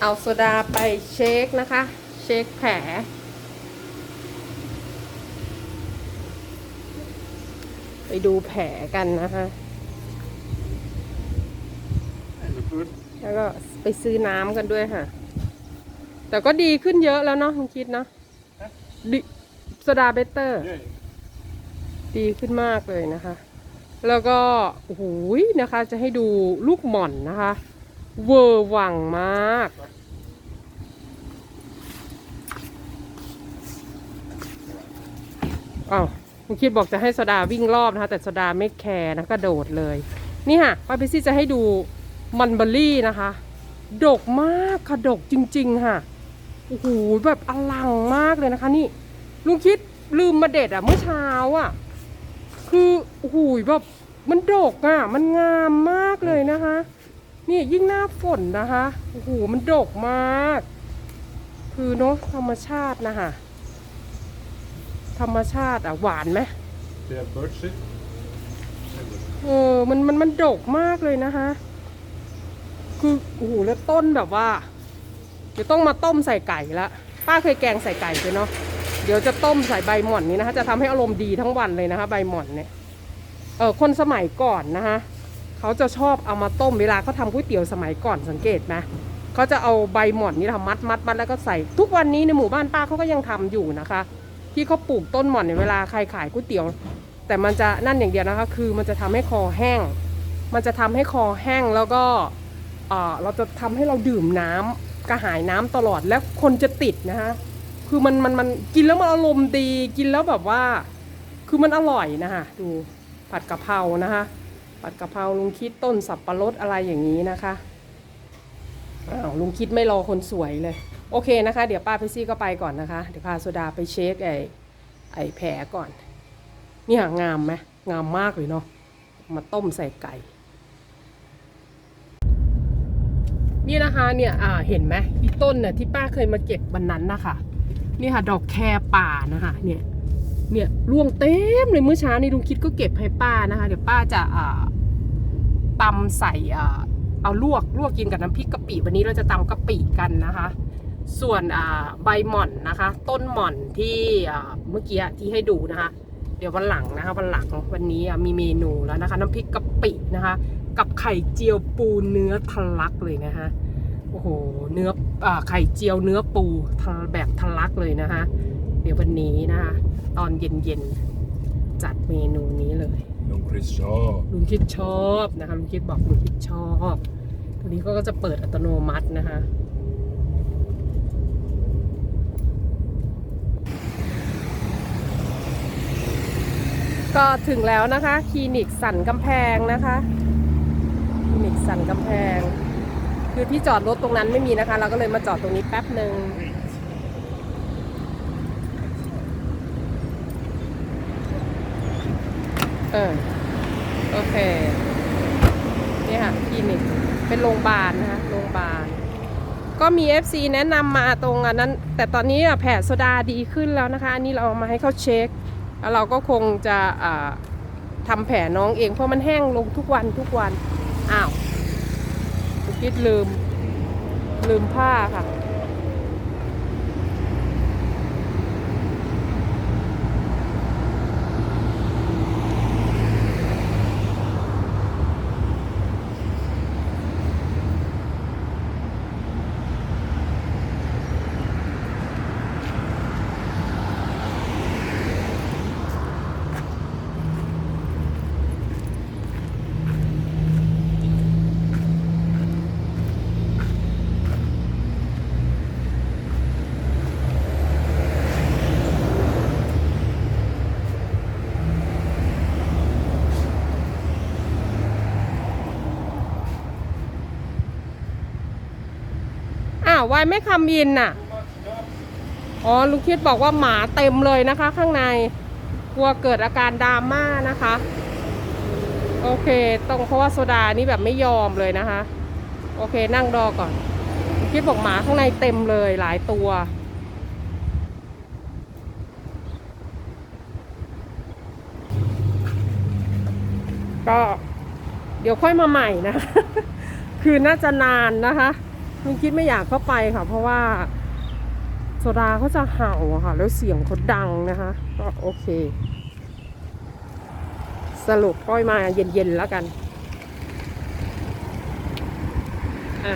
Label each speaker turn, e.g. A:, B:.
A: เอาโซดาไปเช็คนะคะ เช็คแผล ไปดูแผลกันนะคะ
B: En de voet.
A: แล้วก็ไปซื้อน้ำกันด้วยค่ะ แต่ก็ดีขึ้นเยอะแล้วเนาะคุณคิดเนาะดิโซดาเบเตอร์
B: Jee.
A: ดีขึ้นมากเลยนะคะ แล้วก็โอ้โหยนะคะ จะให้ดูลูกหม่อนนะคะ เวอร์วังมาก อ้าวคุณคิดบอกจะให้โซดาวิ่งรอบนะคะ แต่โซดาไม่แคร์นะกระโดดเลย นี่ค่ะป้าพิซี่จะให้ดูมันเบอร์รี่นะคะ ดกมากค่ะดกจริง ๆ ค่ะ โอ้โหแบบอลังมากเลยนะคะนี่ลุงคิดลืมมาเด็ดอะเมื่อเช้าอะ คือโอ้โหแบบมันดกอะ มันงามมากเลยนะคะ นี่ยิ่งหน้าฝนนะคะโอ้โหมันดกมาก คือเนาะธรรมชาตินะคะธรรมชาติอะหวานไหม
B: De butsen.
A: เออมันมันมันดกมากเลยนะคะ คือโอ้โหแล้วต้นแบบว่า เดี๋ยวต้องมาต้มใส่ไก่ละป้าเคยแกงใส่ไก่ไปเนาะเดี๋ยวจะต้มใส่ใบหม่อนนี้นะคะ จะทำให้อารมณ์ดีทั้งวันเลยนะคะ ใบหม่อนเนี่ยเออคนสมัยก่อนนะคะ เขาจะชอบเอามาต้มเวลาเขาทำก๋วยเตี๋ยวสมัยก่อนสังเกตไหมเขาจะเอาใบหม่อนนี่ทำมัดมัดมัดแล้วก็ใส่ ทุกวันนี้ในหมู่บ้านป้าเขาก็ยังทำอยู่นะคะ ที่เขาปลูกต้นหม่อนในเวลาใครขายก๋วยเตี๋ยว แต่มันจะนั่นอย่างเดียวนะคะ คือมันจะทำให้คอแห้ง มันจะทำให้คอแห้งแล้วก็เราจะทำให้เราดื่มน้ำกระหายน้ำตลอดและคนจะติดนะคะคือมันมันมันกินแล้วมันอารมณ์ดีกินแล้วแบบว่า คือมันอร่อยนะคะดูผัดกะเพรานะคะ ผัดกะเพราลุงคิดต้นสับปะรดอะไรอย่างนี้นะคะอ้าวลุงคิดไม่รอคนสวยเลย โอเคนะคะ เดี๋ยวป้าเพชซี่ก็ไปก่อนนะคะ เดี๋ยวพาโซดาไปเช็คไอ้ไอ้แผลก่อนนี่ยงามไหมงามมากเลยเนาะมาต้มใส่ไก่ นี่นะคะเนี่ยอ่าเห็นไหมอีต้นเนี่ยที่ป้าเคยมาเก็บวันนั้นนะคะนี่ค่ะ ดอกแครป่านะคะ เนี่ย เนี่ยร่วงเต็มเลยเมื่อเช้านี้ลุงคิดก็เก็บให้ป้านะคะ เดี๋ยวป้าจะตำใส่เอาลวกลวกกินกับน้ำพริกกะปิวันนี้เราจะตำกะปิกันนะคะ ส่วนใบหม่อนนะคะ ต้นหม่อนที่เมื่อกี้ที่ให้ดูนะคะ เดี๋ยววันหลังนะคะวันหลังวันนี้มีเมนูแล้วนะคะ น้ำพริกกะปินะคะ กับไข่เจียวปูเนื้อทะลักเลยนะคะโอ้โหเนื้ออไข่เจียวเนื้อปูแบบทะลักเลยนะคะ เดี๋ยววันนี้นะคะ ตอนเย็นๆ จัดเมนูนี้เลย
B: Jong Chris Shaw.
A: ลุงคิดชอบนะคะลุงคิดบอกลุงคิดชอบ ตัวนี้ก็จะเปิดอัตโนมัตินะคะ ก็ถึงแล้วนะคะ คลินิกสันกำแพงนะคะ คลินิกสันกำแพง คือที่จอดรถตรงนั้นไม่มีนะคะ เราก็เลยมาจอดตรงนี้แป๊บหนึ่ง เเออ โอเค นี่ค่ะคลินิก เป็นโรงพยาบาลนะคะ โรงพยาบาล ก็มี FC แนะนำมาตรงอันนั้น แต่ตอนนี้แผลโซดาดีขึ้นแล้วนะคะ อันนี้เราเอามาให้เขาเช็ค แล้วเราก็คงจะทำแผลน้องเอง เพราะมันแห้งลงทุกวันทุกวัน อ้าวคิดลืม ลืมผ้าค่ะ ววายไม่คำอินน่ะ อ๋อลุงคิดบอกว่าหมาเต็มเลยนะคะ ข้างใน กลัวเกิดอาการดราม่านะคะ โอเคต้องเพราะว่าโซดานี่แบบไม่ยอมเลยนะคะ โอเคนั่งรอก่อนลุงคิดบอกหมาข้างในเต็มเลยหลายตัวก็เดี๋ยวค่อยมาใหม่นะ คือน่าจะนานนะคะ ลุงคิดไม่อยากเข้าไปค่ะ เพราะว่าโซดาเขาจะเห่าค่ะ แล้วเสียงเขาดังนะคะก็โอเค สรุปก้อยมาเย็นๆแล้วกันอะ